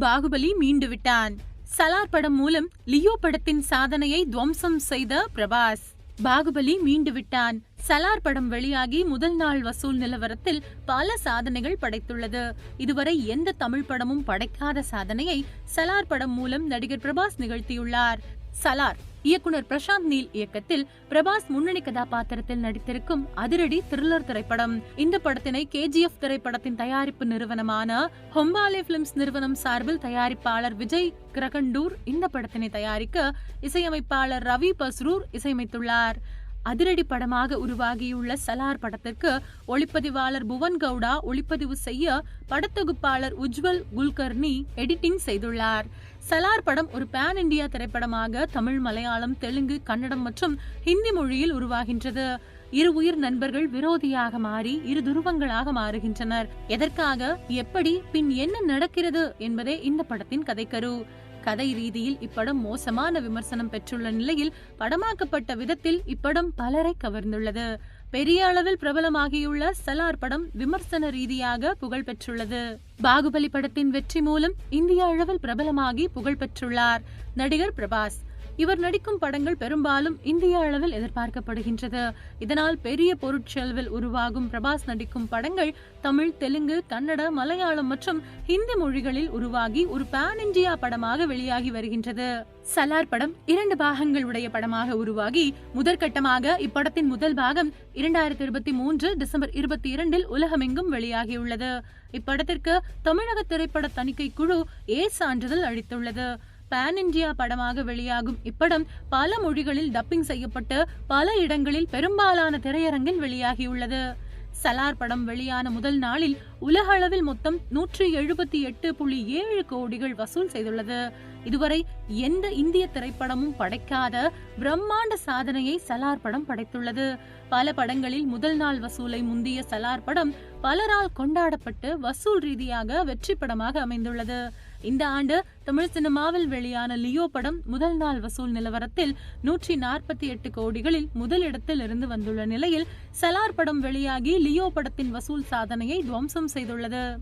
பாகுபலி மீண்டு விட்டான் சலார் படம் மூலம் லியோ படத்தின் சாதனையை துவம்சம் செய்த பிரபாஸ். பாகுபலி மீண்டு விட்டான் சலார் படம் வெளியாகி முதல் நாள் வசூல் நிலவரத்தில் பல சாதனைகள் படைத்துள்ளது. இதுவரை எந்த தமிழ் படமும் படைக்காத சாதனையை சலார் படம் மூலம் நடிகர் பிரபாஸ் நிகழ்த்தியுள்ளார். சலார் இயக்குனர் பிரசாந்த் நீல் இயக்கத்தில் பிரபாஸ் முன்னணி கதாபாத்திரத்தில் நடித்திருக்கும் அதிரடி த்ரில்லர் திரைப்படம். இந்த படத்தினை கேஜிஎஃப் திரைப்படத்தின் தயாரிப்பு நிறுவனமான ஹொம்பாலே பிலிம்ஸ் நிறுவனம் சார்பில் தயாரிப்பாளர் விஜய் கிரகண்டூர் இந்த படத்தினை தயாரிக்க இசையமைப்பாளர் ரவி பஸ்ரூர் இசையமைத்துள்ளார். அதிரடி படமாக உருவாகியுள்ள சலார் படத்திற்கு ஒளிப்பதிவாளர் புவன் கவுடா ஒளிப்பதிவு செய்ய படத்தொகுப்பாளர் உஜ்வல் குல்கர்னி எடிட்டிங் செய்துள்ளார். சலார் படம் ஒரு பேன் இந்தியா திரைப்படமாக தமிழ் மலையாளம் தெலுங்கு கன்னடம் மற்றும் ஹிந்தி மொழியில் உருவாகின்றது. இரு உயிர் நண்பர்கள் விரோதியாக மாறி இரு துருவங்களாக மாறுகின்றனர். எதற்காக எப்படி பின் என்ன நடக்கிறது என்பதே இந்த படத்தின் கதைக்கரு. கதை ரீதியில் இப்படம் மோசமான விமர்சனம் பெற்றுள்ள நிலையில் படமாக்கப்பட்ட விதத்தில் இப்படம் பலரை கவர்ந்துள்ளது. பெரிய அளவில் பிரபலமாகியுள்ள சலார் படம் விமர்சன ரீதியாக புகழ் பெற்றுள்ளது. பாகுபலி படத்தின் வெற்றி மூலம் இந்திய அளவில் பிரபலமாகி புகழ் பெற்றுள்ளார். நடிகர் பிரபாஸ் இவர் நடிக்கும் படங்கள் பெரும்பாலும் இந்திய அளவில் எதிர்பார்க்கப்படுகின்றது. இதனால் பெரிய பொருட்செலவில் உருவாகும் பிரபாஸ் நடிக்கும் படங்கள் தமிழ் தெலுங்கு கன்னட மலையாளம் மற்றும் ஹிந்தி மொழிகளில் உருவாகி ஒரு பேன் இந்தியா படமாக வெளியாகி வருகின்றது. சலார் படம் இரண்டு பாகங்கள் உடைய படமாக உருவாகி முதற்கட்டமாக இப்படத்தின் முதல் பாகம் இரண்டாயிரத்தி இருபத்தி மூன்று டிசம்பர் இருபத்தி இரண்டில் உலகமெங்கும் வெளியாகியுள்ளது. இப்படத்திற்கு தமிழக திரைப்பட தணிக்கை குழு ஏ சான்றிதழ் அளித்துள்ளது. பேன் இந்தியா படமாக வெளியாகும் இப்படம் பல மொழிகளில் டப்பிங் செய்யப்பட்டு பல இடங்களில் பெரும்பாலான திரையரங்கில் வெளியாகியுள்ளது. சலார் படம் வெளியான முதல் நாளில் உலக அளவில் மொத்தம் நூற்றி எழுபத்தி எட்டு புள்ளி ஏழு கோடிகள் வசூல் செய்துள்ளது. இதுவரை எந்த இந்திய திரைப்படமும் படைக்காத பிரம்மாண்ட சாதனையை சலார் படம் படைத்துள்ளது. பல படங்களில் முதல் நாள் வசூலை முந்திய சலார் படம் பலரால் கொண்டாடப்பட்டு வசூல் ரீதியாக வெற்றி படமாக அமைந்துள்ளது. இந்த ஆண்டு தமிழ் சினிமாவில் வெளியான லியோ படம் முதல் நாள் வசூல் நிலவரத்தில் நூற்றி நாற்பத்தி எட்டு கோடிகளில் முதலிடத்தில் இருந்து வந்துள்ள நிலையில் சலார் படம் வெளியாகி லியோ படத்தின் வசூல் சாதனையை துவம்சம் செய்துள்ளது.